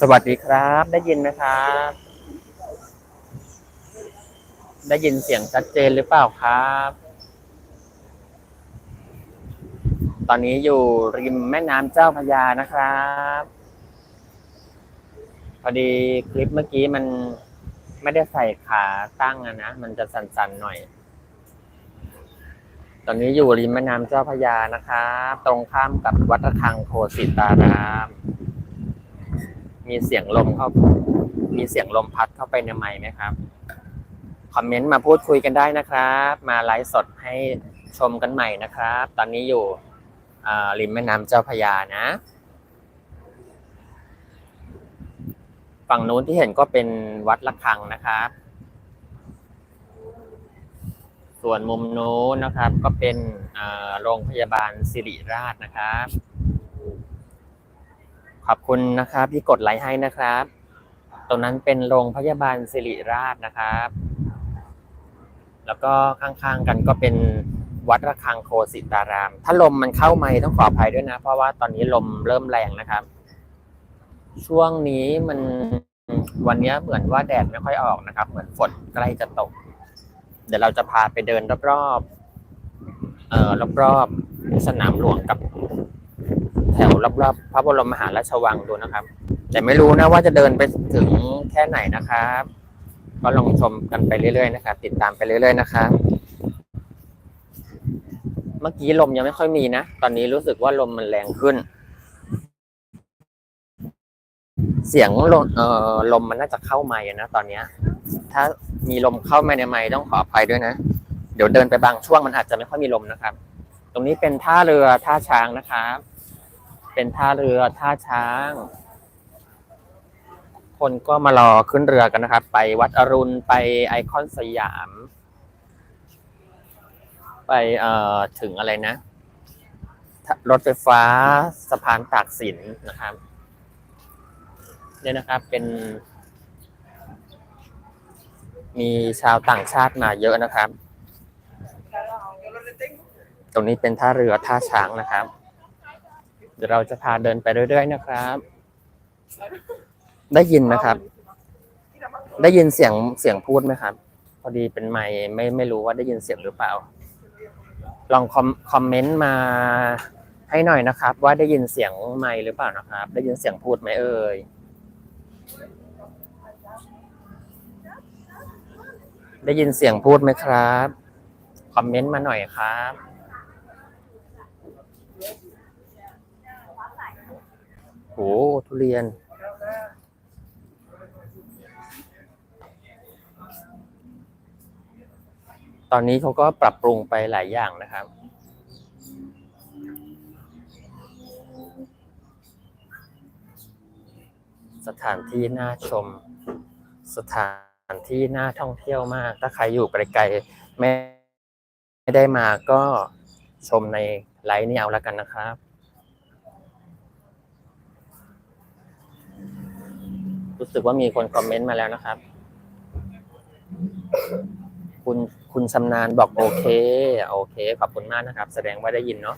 สวัสดีครับ ได้ยินไหมครับ ได้ยินเสียงชัดเจนหรือเปล่าครับ ตอนนี้อยู่ริมแม่น้ำเจ้าพยานะครับ พอดีคลิปเมื่อกี้มันไม่ได้ใส่ขาตั้งอะนะ มันจะสั่นๆหน่อย ตอนนี้อยู่ริมแม่น้ำเจ้าพยานะครับ ตรงข้ามกับวัดระฆังโคสิตาราม มีเสียงลมเข้า มีเสียงลมพัดเข้าไปในไมค์ไหมครับ คอมเมนต์มาพูดคุยกันได้นะครับ มาไลฟ์สดให้ชมกันใหม่นะครับ ตอนนี้อยู่ริมแม่น้ำเจ้าพยานะ ฝั่งนู้นที่เห็นก็เป็นวัดระฆังนะครับ ส่วนมุมนู้นนะครับก็เป็นโรงพยาบาลสิริราชนะครับ ขอบคุณนะครับที่กดไลค์ให้นะครับ ตรงนั้นเป็นโรงพยาบาลสิริราชนะครับ แล้วก็ข้างๆกันก็เป็นวัดระฆังโคสิตาราม ถ้าลมมันเข้าไม่ต้องขออภัยด้วยนะ เพราะว่าตอนนี้ลมเริ่มแรงนะครับ ช่วงนี้มันวันนี้เหมือนว่าแดดไม่ค่อยออกนะครับ เหมือนฝนใกล้จะตก เดี๋ยวเราจะพาไปเดินรอบๆเอ่อรอบๆสนามหลวงกับ รอบๆพระบรมมหาราชวังดูนะครับ แต่ไม่รู้นะว่าจะเดินไปถึงแค่ไหนนะครับ ก็ลองชมกันไปเรื่อยๆนะครับ ติดตามไปเรื่อยๆนะครับ เมื่อกี้ลมยังไม่ค่อยมีนะ ตอนนี้รู้สึกว่าลมมันแรงขึ้น เสียงลมเอ่อลมมันน่าจะเข้าไม้นะตอนเนี้ย ถ้ามีลมเข้ามาในไม้ต้องขออภัยด้วยนะ เดี๋ยวเดินไปบางช่วงมันอาจจะไม่ค่อยมีลมนะครับ ตรงนี้เป็นท่าเรือท่าช้างนะครับ เป็นท่าเรือท่าช้าง คนก็มารอขึ้นเรือกันนะครับ ไปวัดอรุณไปไอคอนสยาม ไปเอ่อถึงอะไรนะ รถไฟฟ้าสะพานตากสินนะครับเนี่ยนะครับเป็น มีชาวต่างชาติมาเยอะนะครับ ตรงนี้เป็นท่าเรือท่าช้างนะครับ ดี๋ยวเราจะพาเดินไปเรื่อย ๆ นะครับ ได้ยินไหมครับ ได้ยินเสียงเสียงพูดไหมครับ พอดีเป็นไมค์ไม่ไม่รู้ว่าได้ยินเสียงหรือเปล่า ลองคอมคอมเมนต์มาให้หน่อยนะครับ ว่าได้ยินเสียงไมค์หรือเปล่านะครับ ได้ยินเสียงพูดไหมเอ่ยได้ยินเสียงพูดไหมครับ คอมเมนต์มาหน่อยครับ โหทุเรียน ตอนนี้เขาก็ปรับปรุงไปหลายอย่างนะครับ สถานที่น่าชม สถานที่น่าท่องเที่ยวมาก ถ้าใครอยู่ไกลๆไม่ไม่ได้มาก็ชมในไลน์นี้เอาล้วกันนะครับ รู้สึกว่ามีคนคอมเมนต์มาแล้วนะครับ คุณคุณชำนาญบอกโอเค โอเค ขอบคุณมากนะครับ แสดงว่าได้ยินเนาะ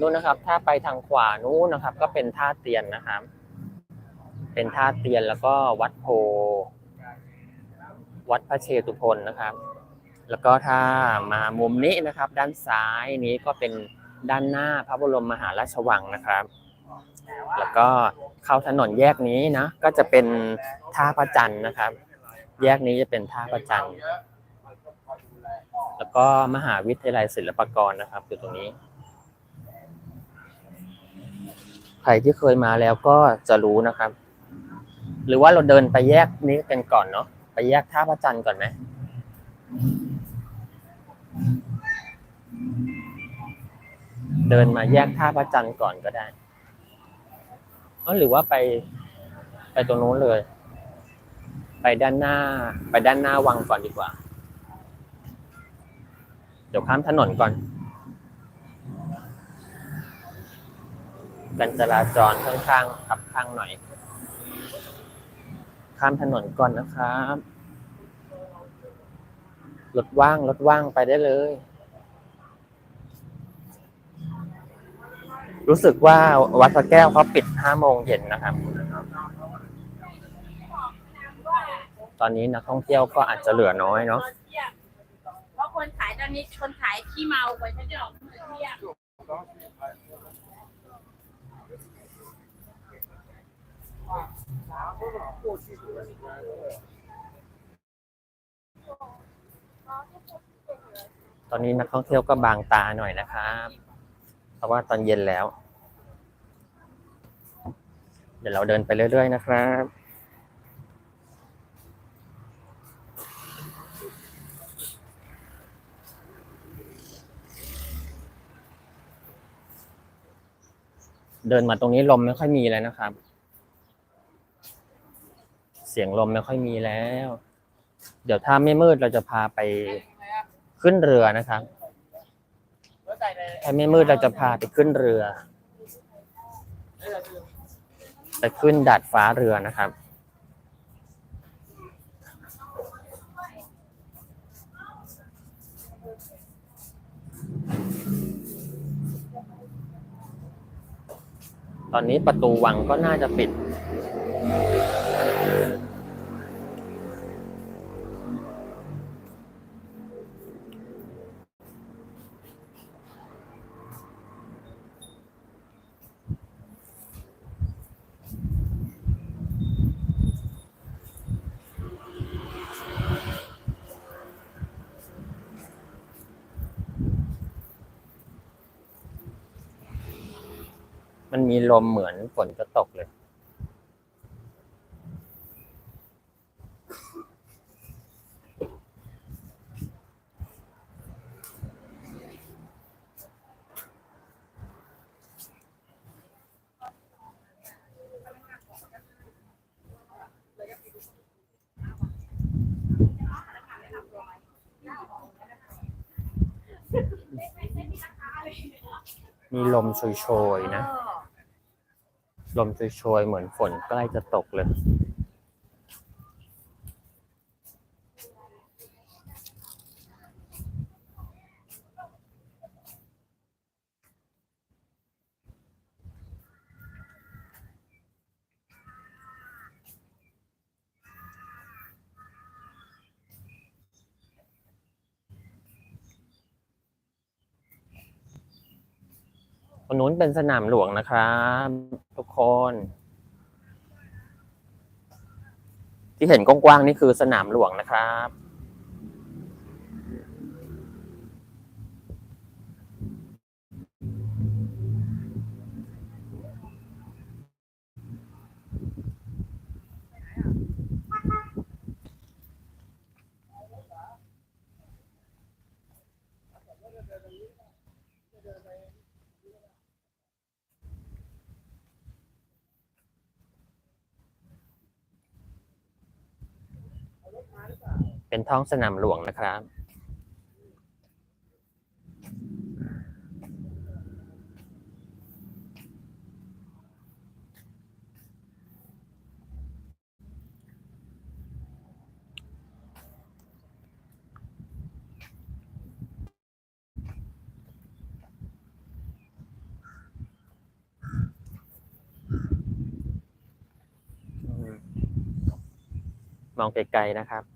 นู่นนะครับ ถ้าไปทางขวานู้นนะครับ ก็เป็นท่าเตียนนะครับ เป็นท่าเตียนแล้วก็วัดโพ วัดพระเชตุพนนะครับ แล้วก็ถ้ามามุมนี้นะครับ ด้านซ้ายนี้ก็เป็นด้านหน้าพระบรมมหาราชวังนะครับ แล้วก็ เข้าถนนแยกนี้นะ ก็จะเป็นท่าพระจันทร์นะครับ แยกนี้จะเป็นท่าพระจันทร์แล้วก็มหาวิทยาลัยศิลปากรนะครับอยู่ตรงนี้ ใครที่เคยมาแล้วก็จะรู้นะครับ หรือว่าเราเดินไปแยกนี้กันก่อนเนาะไปแยกท่าพระจันทร์ก่อนไหมเดินมาแยกท่าพระจันทร์ก่อนก็ได้ อ๋อหรือว่าไป ไปตรงนู้นเลย ไปด้านหน้า ไปด้านหน้าวังก่อนดีกว่า เดี๋ยวข้ามถนนก่อน การจราจรค่อนข้างขับข้างหน่อย ข้ามถนนก่อนนะครับรถว่างรถว่างไปได้เลย รู้สึกว่าวัดพระแก้วเขาปิดห้าโมงเย็นนะครับ ตอนนี้นักท่องเที่ยวก็อาจจะเหลือน้อยเนาะเพราะคนขายตอนนี้คนขายขี้เมาไปเขาจะออกเที่ยตอนนี้นักท่องเที่ยวก็บางตาหน่อยนะครับ เพราะว่าตอนเย็นแล้ว เดี๋ยวเราเดินไปเรื่อยๆนะครับเดินมาตรงนี้ลมไม่ค่อยมีแล้วนะครับ เสียงลมไม่ค่อยมีแล้ว เดี๋ยวถ้าไม่มืดเราจะพาไปขึ้นเรือนะครับ ถ้าไม่มืดเราจะพาไปขึ้นเรือไปขึ้นดาดฟ้าเรือนะครับ ตอนนี้ประตูวังก็น่าจะปิด มันมีลมเหมือนฝนจะตกเลย มีลมโชยๆนะ ลมโชยเหมือนฝนใกล้จะตกเลย ตรงนู้นเป็นสนามหลวงนะครับ ทุกคน ที่เห็นกว้างๆนี่คือสนามหลวงนะครับ เป็นท้องสนามหลวงนะครับ มองไกลๆนะครับ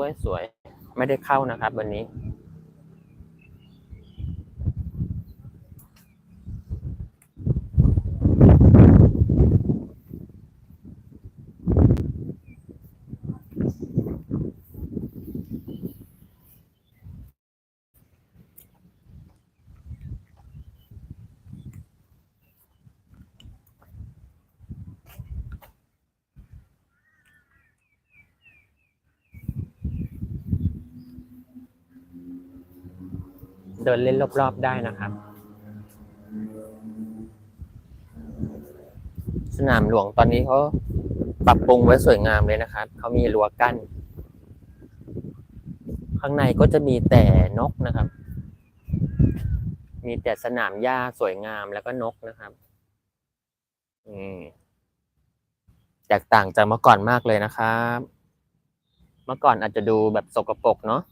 วยสวยๆไม่ได้เข้านะครับวันนี้ เดินเล่นรอบๆได้นะครับ สนามหลวงตอนนี้เขาปรับปรุงไว้สวยงามเลยนะครับ เขามีรั้วกั้น ข้างในก็จะมีแต่นกนะครับ มีแต่สนามหญ้าสวยงามแล้วก็นกนะครับ อืมแตกต่างจากเมื่อก่อนมากเลยนะครับ เมื่อก่อนอาจจะดูแบบสกปรกเนาะ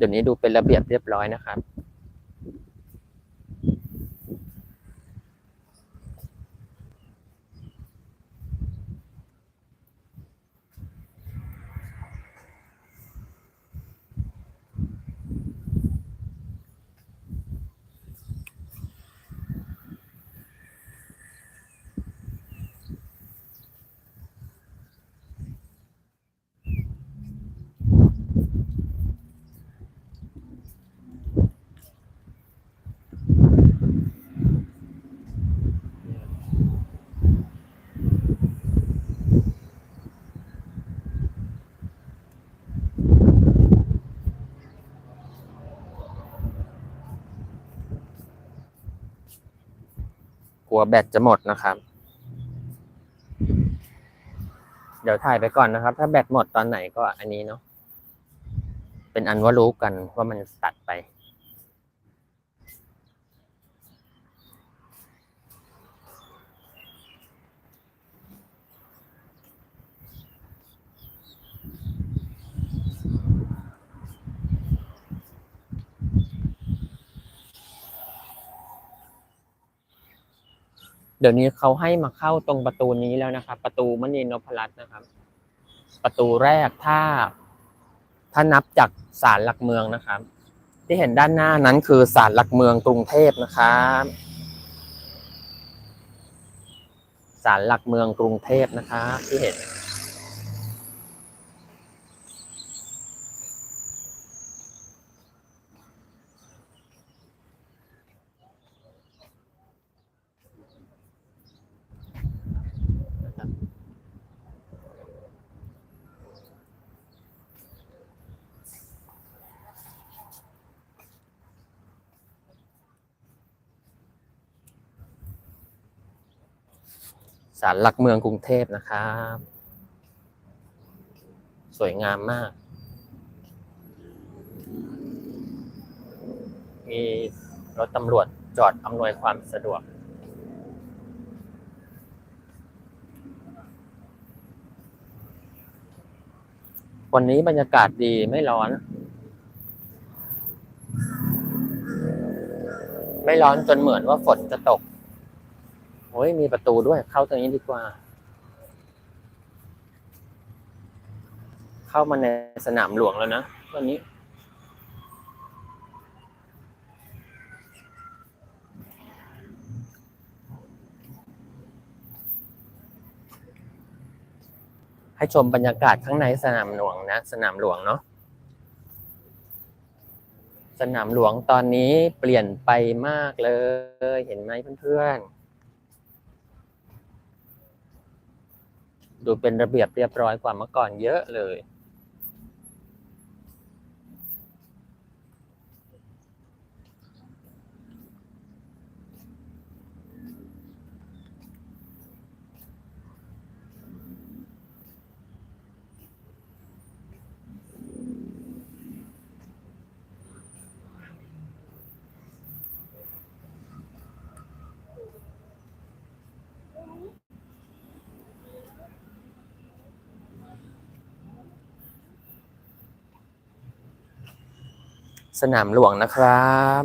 เดี๋ยวนี้ดูเป็นระเบียบเรียบร้อยนะครับ ลัวแบตจะหมดนะครับ เดี๋ยวถ่ายไปก่อนนะครับ ถ้าแบตหมดตอนไหนก็อันนี้เนาะเป็นอันว่ารู้กันว่ามันตัดไป เดี๋ยวนี้เขาให้มาเข้าตรงประตูนี้แล้วนะครับ ประตูมณีนพรัตน์นะครับ ประตูแรกถ้า ถ้านับจากศาลหลักเมืองนะครับ ที่เห็นด้านหน้านั้นคือศาลหลักเมืองกรุงเทพนะครับศาลหลักเมืองกรุงเทพนะครับที่เห็น ศาลหลักเมืองกรุงเทพนะครับ สวยงามมาก มีรถตำรวจจอดอำนวยความสะดวก วันนี้บรรยากาศดีไม่ร้อน ไม่ร้อนจนเหมือนว่าฝนจะตก โอ้ยมีประตูด้วยเข้าตรงนี้ดีกว่า เข้ามาในสนามหลวงแล้วนะวันนี้ ให้ชมบรรยากาศข้างในสนามหลวงนะ สนามหลวงเนาะสนามหลวงตอนนี้เปลี่ยนไปมากเลย เห็นไหมเพื่อนๆ ดูเป็นระเบียบเรียบร้อยกว่าเมื่อก่อนเยอะเลย สนามหลวงนะครับ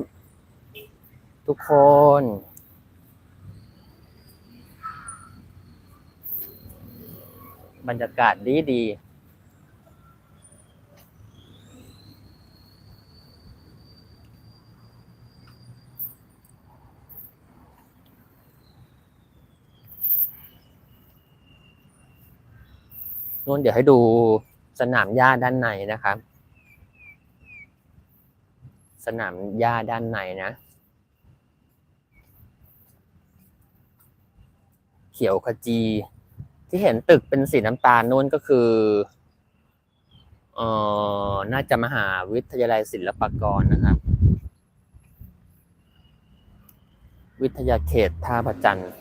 ทุกคน บรรยากาศดีดีนู่นเดี๋ยวให้ดูสนามหญ้าด้านในนะครับ สนามหญ้าด้านในนะ เขียวขจี ที่เห็นตึกเป็นสีน้ำตาลนู่นก็คือเออน่าจะมหาวิทยาลัยศิลปากรนะครับ วิทยาเขตท่าประจันทร์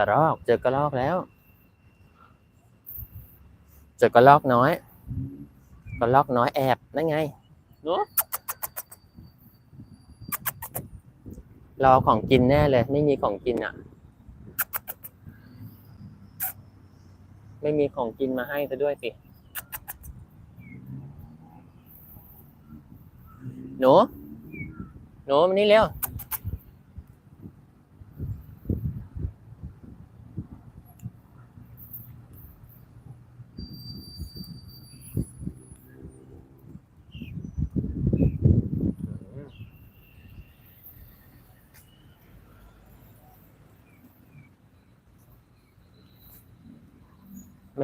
ระรอก เจอกระรอกแล้ว เจอกระลอกน้อย กระลอกน้อยแอบนั่นไงหนูรอของกินแน่เลย ไม่มีของกินอะ ไม่มีของกินมาให้ซะด้วยสิหนูหนูมานี่เร็ว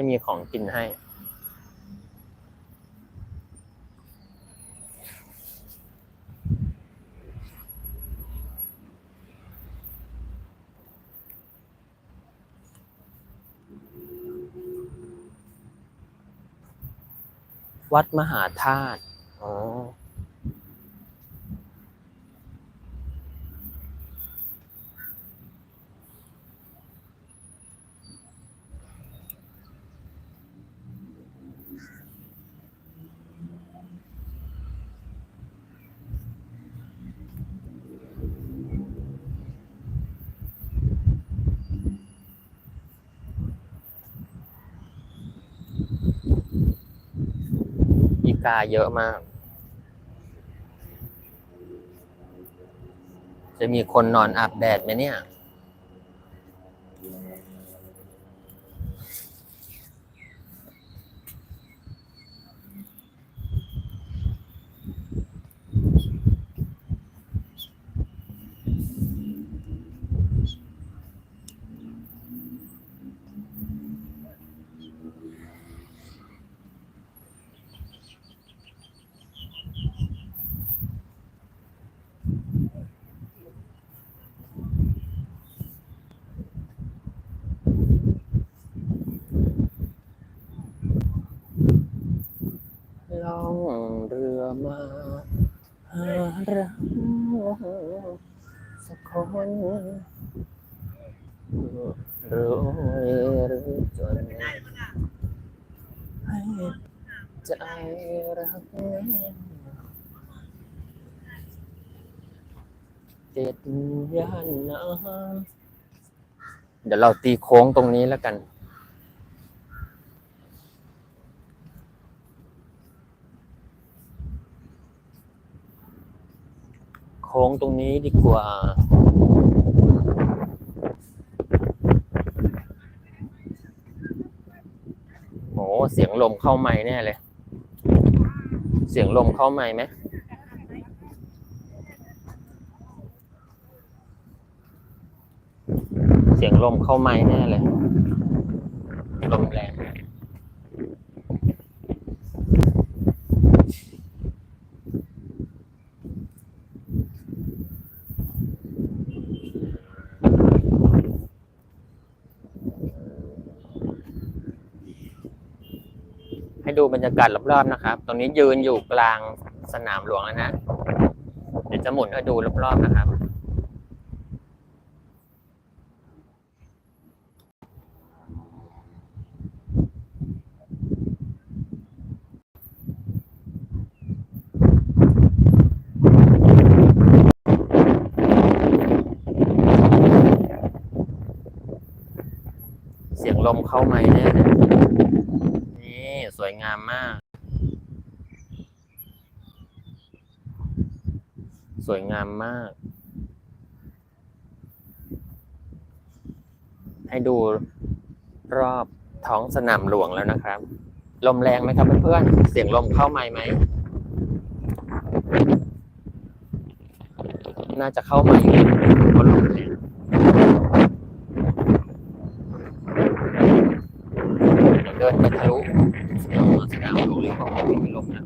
ม่มีของกินให้ วัดมหาธาตุ อ๋อ อี กาเยอะมาก จะมีคนนอนอาบแดดไหมเนี่ย ล่องเรือมาหาเรักสักคนรวยหรือจนให้ใจรักแน่เจ็ดย่านน้ำเดี๋ยวเราตีโค้งตรงนี้แล้วกัน ค้งตรงนี้ดีกว่า โห เสียงลมเข้าไม้แน่เลย เสียงลมเข้าไม้ไหมเสียงลมเข้าไม้แน่เลย ลมแรง ให้ ดูบรรยากาศรอบๆนะครับ ตรงนี้ยืนอยู่กลางสนามหลวงแล้วนะ เดี๋ยวจะหมุนให้ดูรอบๆนะครับเสียงลมเข้าไหมแน่เลยนี่ส วยงามมาก สวยงามมาก ให้ดูรอบท้องสนามหลวงแล้วนะครับ ลมแรงไหมครับเพื่อนๆ เสียงลมเข้าไหมไหม น่าจะเข้ามาอยู่เพราะลมแรง เดินไปทะลุสนามหลวงหรือของวิ่งไปลงนะ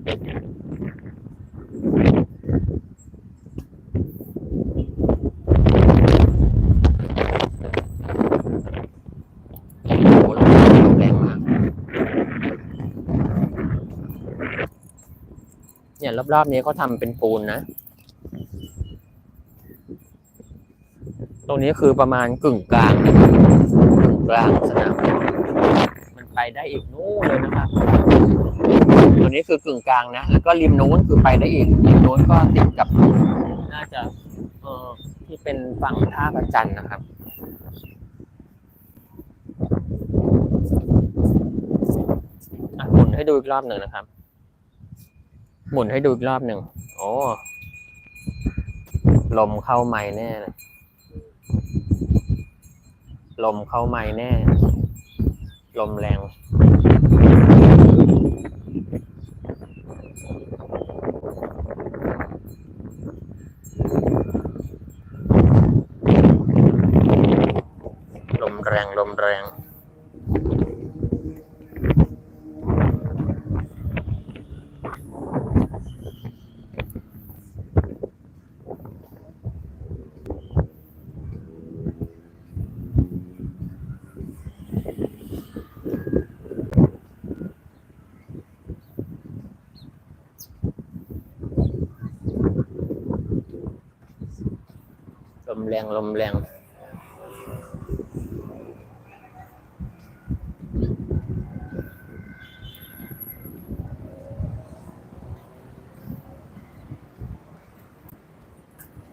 โอ้โหลมแรงมาก เนี่ยรอบๆนี้เขาทำเป็นปูนนะ ตรงนี้คือประมาณกึ่งกลางกึ่งกลางสนามมันไปได้อีกนู่นเลยนะครับตัวนี้คือกึ่งกลางนะแล้วก็ริมนู้นคือไปได้อีกริมนู้นก็ติดกับน่าจะเออที่เป็นฝั่งท่าประจันนะครับอะหมุนให้ดูอีกรอบหนึ่งนะครับ หมุนให้ดูอีกรอบหนึ่งโอ้ลมเข้าไม้แน่เลยลมเข้าไม้แน่ ลมแรง ลมแรง ลมแรง ลมแรงลมแรง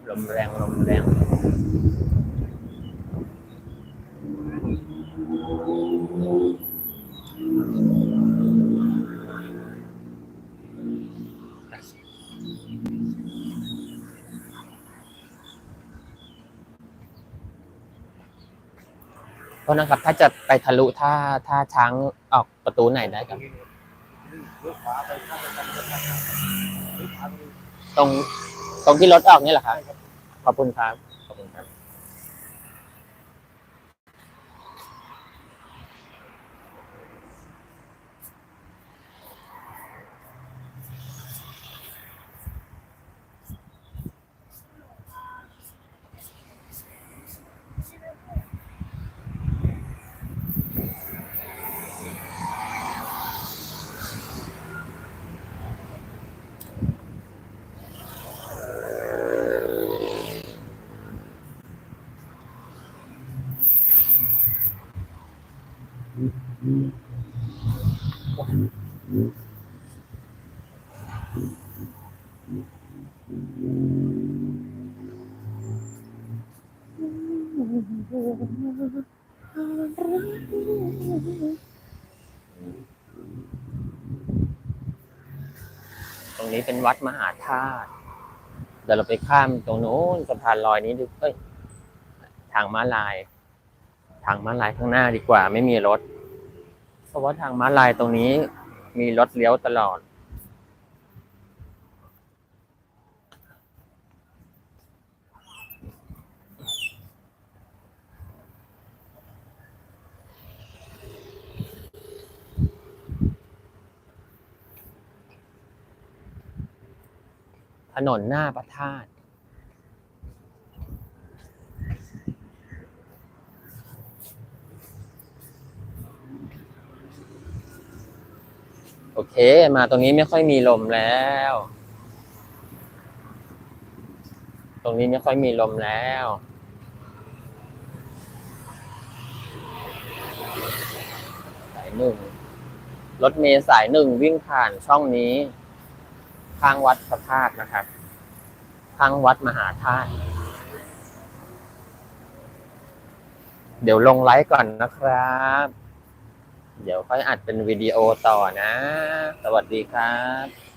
ลมแรงลมแรง ราะนะครับ ถ้าจะไปทะลุถ้าถ้าช้างออกประตูไหนได้ครับ ตรงตรงที่รถออกนี่แหละครับ ขอบคุณครับ ขอบคุณครับ ตรงนี้เป็นวัดมหาธาตุเดี๋ยวเราไปข้ามตรงโน้นสะพานลอยนี้ดูเอ้ย ทางม้าลาย ทางม้าลายข้างหน้าดีกว่า ไม่มีรถ เพราะว่าทางม้าลายตรงนี้มีรถเลี้ยวตลอด นนหน้าพระธาตุโอเค มาตรงนี้ไม่ค่อยมีลมแล้ว ตรงนี้ไม่ค่อยมีลมแล้วสายหนึ่งรถเมล์สายหนึ่งวิ่งผ่านช่องนี้ ข้างวัดพระธาตุนะครับ ข้างวัดมหาธาตุเดี๋ยวลงไลฟ์ก่อนนะครับ เดี๋ยวค่อยอัดเป็นวิดีโอต่อนะ สวัสดีครับ